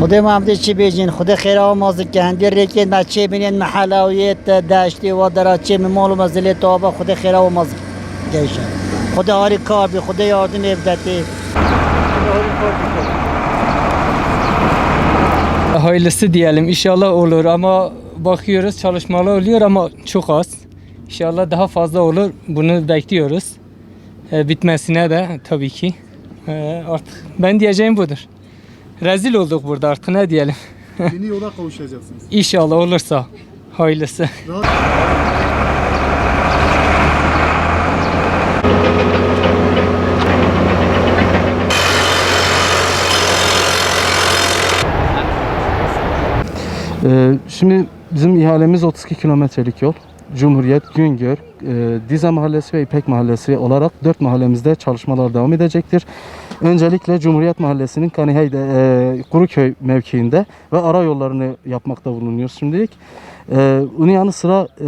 خدا محمد چی بیجین خدا خیره و مازد که هندی ریکین ما چی بینین محلاویت داشتی و درا چی مال و مزلی توبه خدا خیره و مازد گیشه خدا هاری کار بی خدا یاردن ابدتی Hayırlısı diyelim. İnşallah olur ama bakıyoruz çalışmalar oluyor ama çok az. İnşallah daha fazla olur. Bunu bekliyoruz. Ee, bitmesine de tabii ki. Ee, artık ben diyeceğim budur. Rezil olduk burada artık ne diyelim. Yeni yola kavuşacaksınız. İnşallah olursa hayırlısı. Ee, şimdi bizim ihalemiz 32 kilometrelik yol. Cumhuriyet, Güngör, e, Dize Mahallesi ve İpek Mahallesi olarak 4 mahallemizde çalışmalar devam edecektir. Öncelikle Cumhuriyet Mahallesi'nin Kanihey'de, e, Kuruköy mevkiinde ve ara yollarını yapmakta bulunuyoruz şimdilik. E, bunun yanı sıra e,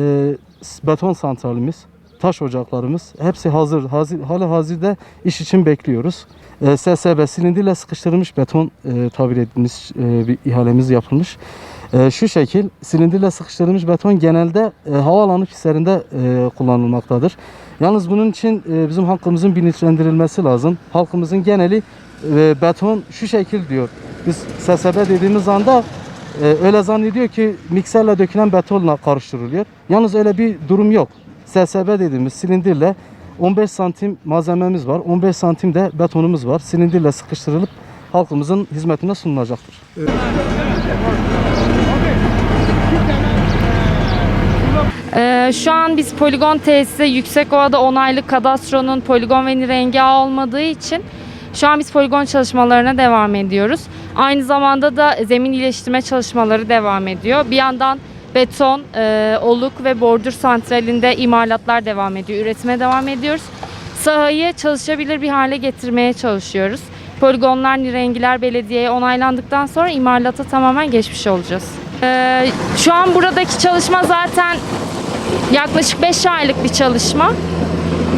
beton santralimiz, taş ocaklarımız hepsi hazır. hazır hala hazırda iş için bekliyoruz. E, SSB silindirle sıkıştırılmış beton e, tabir edilmiş bir ihalemiz yapılmış. E, şu şekil silindirle sıkıştırılmış beton genelde e, havaalanı pistlerinde e, kullanılmaktadır. Yalnız bunun için e, bizim halkımızın bilinçlendirilmesi lazım. Halkımızın geneli e, beton şu şekil diyor. Biz SSB dediğimiz anda e, öyle zannediyor ki mikserle dökülen betonla karıştırılıyor. Yalnız öyle bir durum yok. SSB dediğimiz silindirle 15 santim malzememiz var. 15 santim de betonumuz var. Silindirle sıkıştırılıp halkımızın hizmetine sunulacaktır. Ee, şu an biz poligon tesisi Yüksekova'da onaylı kadastronun poligon ve rengi ağı olmadığı için şu an biz poligon çalışmalarına devam ediyoruz. Aynı zamanda da zemin iyileştirme çalışmaları devam ediyor. Bir yandan beton, e, oluk ve bordür santralinde imalatlar devam ediyor. Üretime devam ediyoruz. Sahayı çalışabilir bir hale getirmeye çalışıyoruz. Poligonlar, nirengiler belediyeye onaylandıktan sonra imalata tamamen geçmiş olacağız. Ee, şu an buradaki çalışma zaten Yaklaşık 5 aylık bir çalışma.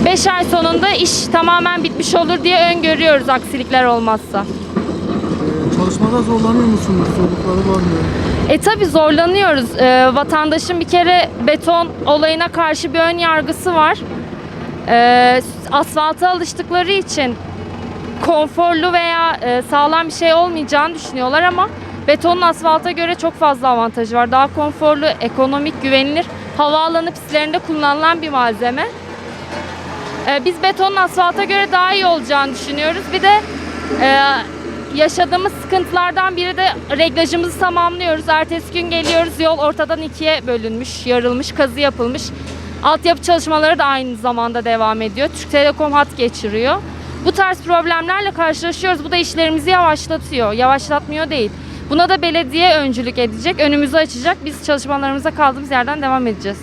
5 ay sonunda iş tamamen bitmiş olur diye öngörüyoruz aksilikler olmazsa. Çalışmada zorlanıyor musunuz? Zorlukları var mı? E tabi zorlanıyoruz. Ee, vatandaşın bir kere beton olayına karşı bir ön yargısı var. Ee, asfalta alıştıkları için konforlu veya e, sağlam bir şey olmayacağını düşünüyorlar ama betonun asfalta göre çok fazla avantajı var. Daha konforlu, ekonomik, güvenilir, havaalanı pistlerinde kullanılan bir malzeme. Ee, biz betonun asfalta göre daha iyi olacağını düşünüyoruz. Bir de e, yaşadığımız sıkıntılardan biri de reglajımızı tamamlıyoruz. Ertesi gün geliyoruz yol ortadan ikiye bölünmüş, yarılmış, kazı yapılmış. Altyapı çalışmaları da aynı zamanda devam ediyor. Türk Telekom hat geçiriyor. Bu tarz problemlerle karşılaşıyoruz. Bu da işlerimizi yavaşlatıyor. Yavaşlatmıyor değil. Buna da belediye öncülük edecek, önümüzü açacak. Biz çalışmalarımıza kaldığımız yerden devam edeceğiz.